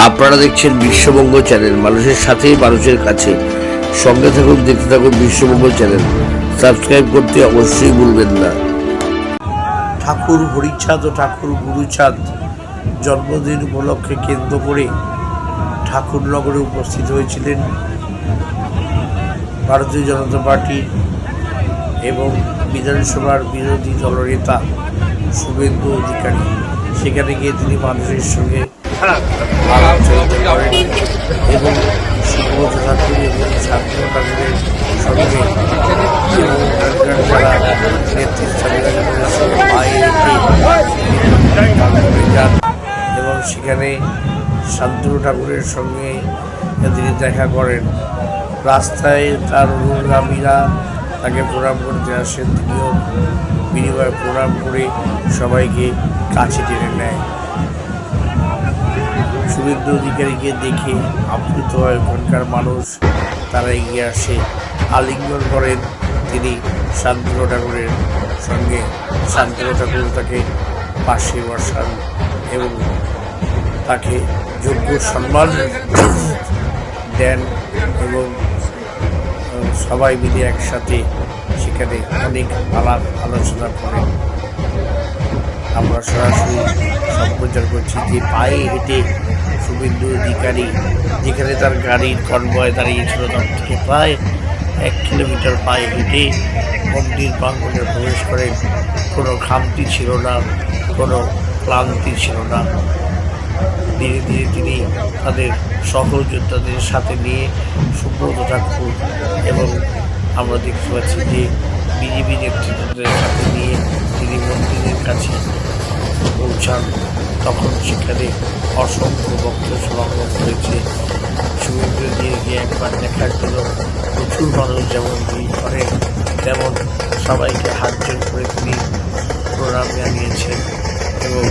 আপনারা দেখছেন বিশ্ববঙ্গ চ্যানেল। মানুষের সাথে মানুষের কাছে। সঙ্গে থাকুন, দেখতে থাকুন বিশ্ববঙ্গ চ্যানেল। সাবস্ক্রাইব করতে অবশ্যই ভুলবেন না। ঠাকুর হরিচাঁদ ও ঠাকুর গুরুচাঁদ জন্মদিন উপলক্ষে কেন্দ্র করে ঠাকুরনগরে উপস্থিত হয়েছিলেন ভারতীয় জনতা পার্টির এবং বিধানসভার বিরোধী দলনেতা শুভেন্দু অধিকারী। সেখানে গিয়ে তিনি মানুষের সঙ্গে এবং ঠাকুরের সঙ্গে যারা যান এবং সেখানে শান্তনু ঠাকুরের সঙ্গে তিনি দেখা করেন। রাস্তায় তার অনুগামীরা তাকে প্রণাম করতে আসেন, তিনিও বিনিময়ে প্রণাম করে সবাইকে কাছে টেনে নেয়। শুভেন্দু অধিকারীকে দেখে আপ্লুত হয় ওখানকার মানুষ। তারা এগিয়ে আসে, আলিঙ্গন করেন তিনি শান্তনু ঠাকুরের সঙ্গে। শান্তনু ঠাকুর তাকে পাশে বসান এবং তাকে যোগ্য সম্মান দেন এবং সবাই মিলে একসাথে সেখানে অনেক আলাপ আলোচনা করেন। আমরা সরাসরি সম্প্রচার করছি যে পায়ে হেঁটে শুভেন্দু অধিকারী, যেখানে তার গাড়ির কনভয় দাঁড়িয়েছিল তার থেকে প্রায় এক কিলোমিটার পায়ে হেঁটে মন্দির প্রাঙ্গনে প্রবেশ করেন কোনো খামতি ছিল না, কোনো ক্লান্তি ছিল না। ধীরে ধীরে তিনি তাদের সহযোদ্ধাদের সাথে নিয়ে সুব্রত ঠাকুর এবং আমরা দেখতে পাচ্ছি যে বিজেপি নেতৃত্বদের সাথে নিয়ে মন্দিরের কাছে পৌঁছান। তখন সেখানে অসংখ্য ভক্ত সমাগম হয়েছে। সমুদ্র দিয়ে গিয়ে একবার দেখার জন্য প্রচুর মানুষ যেমন ভিড় করেন, তেমন সবাইকে হাত জোর করে তিনি প্রণাম জানিয়েছেন এবং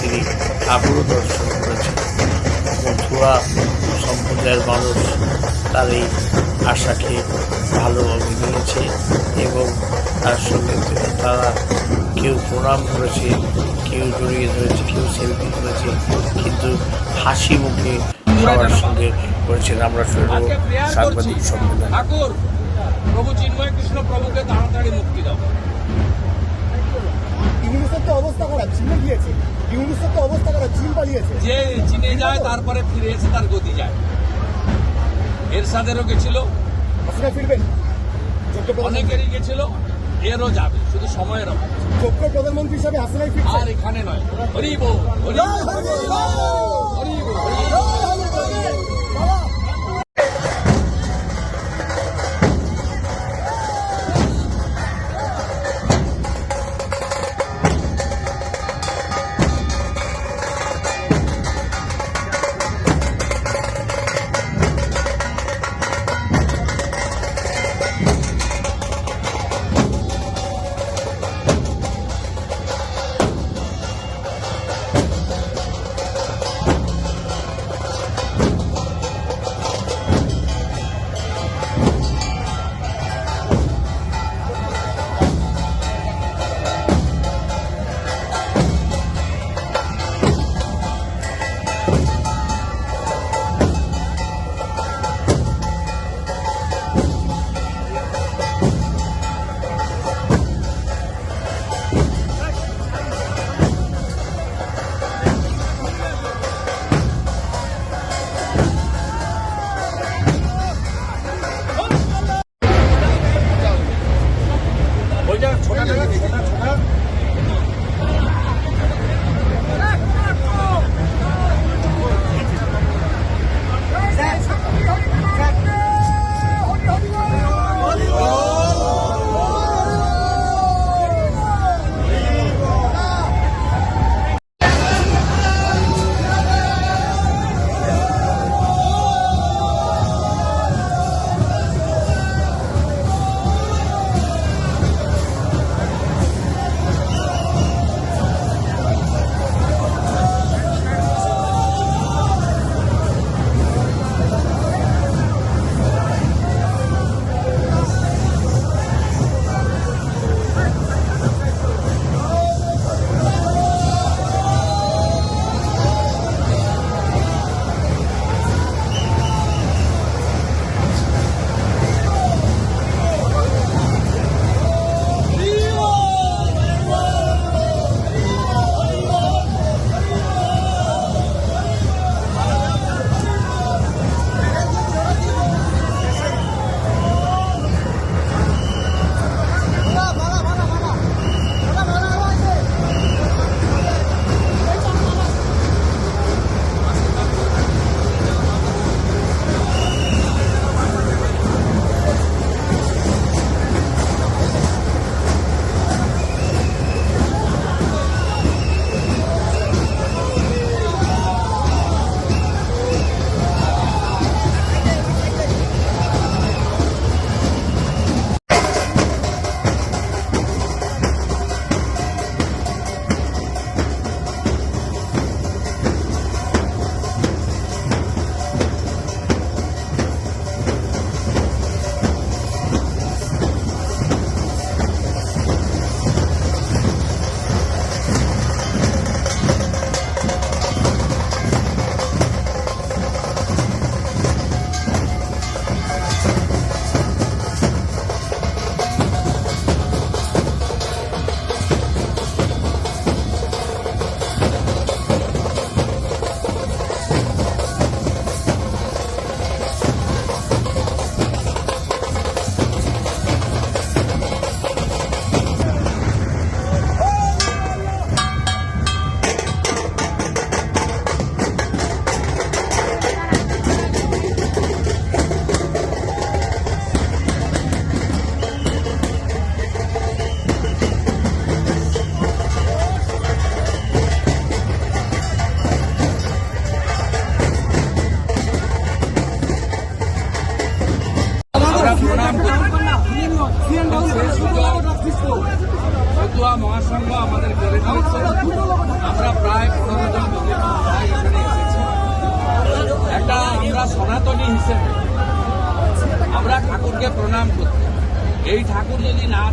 তিনি ঠাকুরও দর্শন করেছেন। মথুরা সম্প্রদায়ের মানুষ তার এই আশাকে ভালোভাবে নিয়েছে এবং তার সঙ্গে তারা কেউ প্রণাম করেছে কেউ জড়িয়ে ধরেছে কেউ সেলফি করেছে কিন্তু হাসি মুখে সবার সঙ্গে করেছেন। আমরা শুনব সাংবাদিক সম্মেলন। প্রভু চিন্ময় কৃষ্ণ প্রভুকে তাড়াতাড়ি মুক্তি দাও। ইংলিশের তো অবস্থা খারাপ চিন গিয়েছে। তো অবস্থা খারাপ চিন পালিয়েছে। যে চিনে যায় তারপরে ফিরে এসে তার গতি যায়। গেছিল। ফিরবেন যোগ্য অনেকেরই গেছিল। এরও যাবে শুধু সময়ের অভাব। যোগ্য প্রধানমন্ত্রী হিসাবে হাসিনাই আর এখানে নয় হরিব! হরিব হরিব।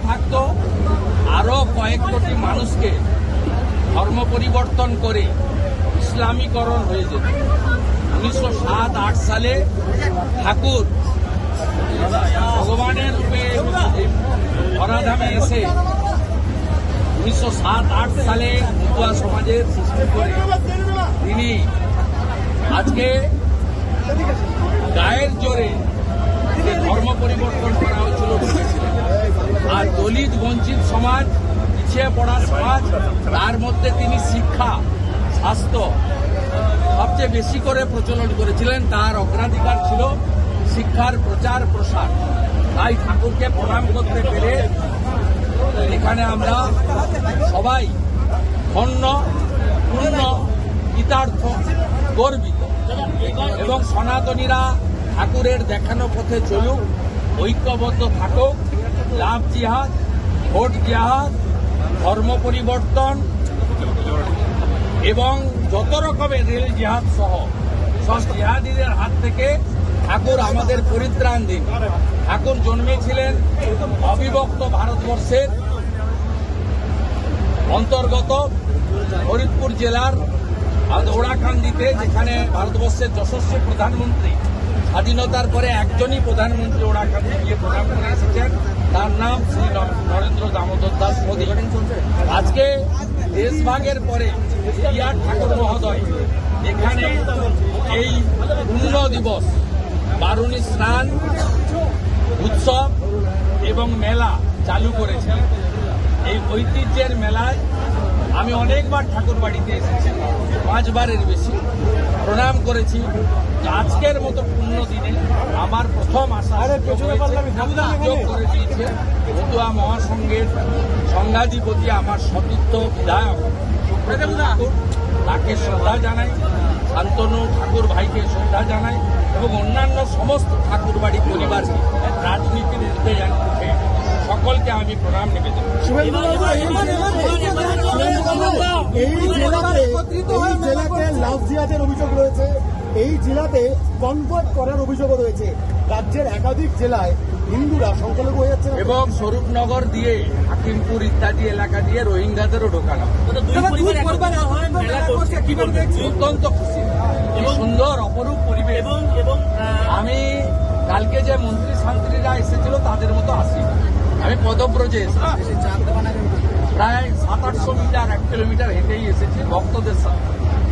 থাকতো, আরও কয়েক কোটি মানুষকে ধর্ম পরিবর্তন করে ইসলামীকরণ হয়ে যেত। উনিশশো সাত, আট সালে ঠাকুর ভগবানের রূপে ধরাধামে এসে উনিশশো সাত, আট সালে মতুয়া সমাজের সৃষ্টি করে। তিনি আজকে আর দলিত বঞ্চিত সমাজ, পিছিয়ে পড়া সমাজ, তার মধ্যে তিনি শিক্ষা, স্বাস্থ্য, সবচেয়ে বেশি করে প্রচলন করেছিলেন, তার অগ্রাধিকার ছিল শিক্ষার প্রচার, প্রসার। তাই ঠাকুরকে প্রণাম করতে পেরে এখানে আমরা সবাই ধন্য, পূর্ণ, কৃতার্থ, গর্বিত। এবং সনাতনীরা ঠাকুরের দেখানো পথে চলুক, ঐক্যবদ্ধ থাকুক লাভ জিহাদ, ভোট জিহাদ, ধর্ম পরিবর্তন এবং যত রকমের রেল জিহাদ সহ, সব জিহাদিদের হাত থেকে ঠাকুর আমাদের পরিত্রাণ দিন। ঠাকুর জন্মেছিলেন অবিভক্ত ভারতবর্ষের অন্তর্গত ফরিদপুর জেলার ওড়াকান্দিতে যেখানে ভারতবর্ষের যশস্বী প্রধানমন্ত্রী স্বাধীনতার পরে একজনই প্রধানমন্ত্রী ওড়াকান্দি গিয়ে প্রণাম করে এসেছেন। তার নাম শ্রী নরেন্দ্র দামোদর দাস মোদী। আজকে দেশভাগের পরে বিআর ঠাকুর মহোদয় এখানে এই পূর্ণ দিবস, বারুণী স্নান, উৎসব এবং মেলা চালু করেছিলেন এই ঐতিহ্যের মেলায় আমি অনেকবার ঠাকুর বাড়িতে এসেছি, পাঁচবারের বেশি প্রণাম করেছি। আজকের মতো পূর্ণ দিনে আমার প্রথম আশা করে দিয়েছে মহাসংঘের সংঘাধিপতি আমার সতীর্থ বিধায়ক সুব্রত ঠাকুর। তাকে শ্রদ্ধা জানাই শান্তনু ঠাকুর ভাইকে শ্রদ্ধা জানাই এবং অন্যান্য সমস্ত ঠাকুর বাড়ি পরিবারকে রাজনীতির উঠে উঠে সকলকে আমি প্রণাম নিবেদন এই জেলাতে লাভ জিহাদের অভিযোগ রয়েছে। এই জেলাতে কনভার্ট করার অভিযোগও রয়েছে। রাজ্যের একাধিক জেলায় হিন্দুরা সংখ্যালঘু হয়ে যাচ্ছে এবং স্বরূপনগর দিয়ে হাকিমপুর ইত্যাদি এলাকা দিয়ে রোহিঙ্গাদেরও ঢোকানো অত্যন্ত খুশি সুন্দর অপরূপ পরিবেশ। এবং আমি কালকে যে মন্ত্রী শান্ত্রীরা এসেছিল তাদের মতো আসি। আমি পদব্রজে এসেছি। প্রায় সাত আটশো মিটার এক কিলোমিটার হেঁটেই এসেছি ভক্তদের সাথে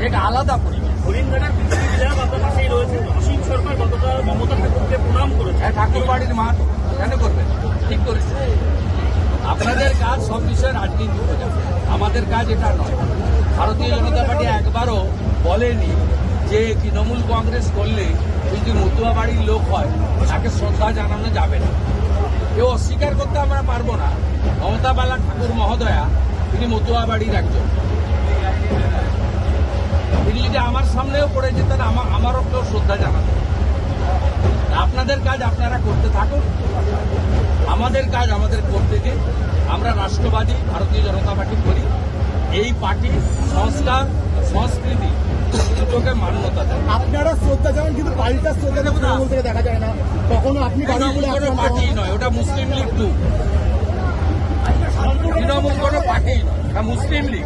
এক আলাদা পরিবেশ হরিণঘাটার বিজেপি বিধায়ক আপনার পাশেই রয়েছে। অসীম সরকার গতকাল মমতা ঠাকুরকে প্রণাম করেছে। হ্যাঁ ঠাকুর বাড়ির মাঠ কেন করবেন ঠিক করেছে। আপনাদের কাজ সব বিষয়ে রাজনীতি আমাদের কাজ এটা নয়। ভারতীয় জনতা পার্টি একবারও বলেনি যে তৃণমূল কংগ্রেস করলে যদি মতুয়া বাড়ির লোক হয় তাকে শ্রদ্ধা জানানো যাবে না। কেউ অস্বীকার করতে আমরা পারব না। মমতা বালা ঠাকুর মহোদয়া তিনি মতুয়া বাড়ির একজন। তিনি যদি আমার সামনেও পড়ে যেতেন আমার আমারও কেউ শ্রদ্ধা জানাতেন আপনাদের কাজ আপনারা করতে থাকুন। আমাদের কাজ আমাদের করতে দিন। আমরা রাষ্ট্রবাদী ভারতীয় জনতা পার্টি করি। এই পার্টি সংস্কার সংস্কৃতি দুটোকে মান্যতা দেয়। আপনারা শ্রদ্ধা জানান কিন্তু পাল্টা শ্রদ্ধা তৃণমূল থেকে দেখা যায় না। কখনো আপনি কোনো পার্টি নয় ওটা মুসলিম লীগ টু তৃণমূল কোনো পার্টি নয় ওটা মুসলিম লীগ।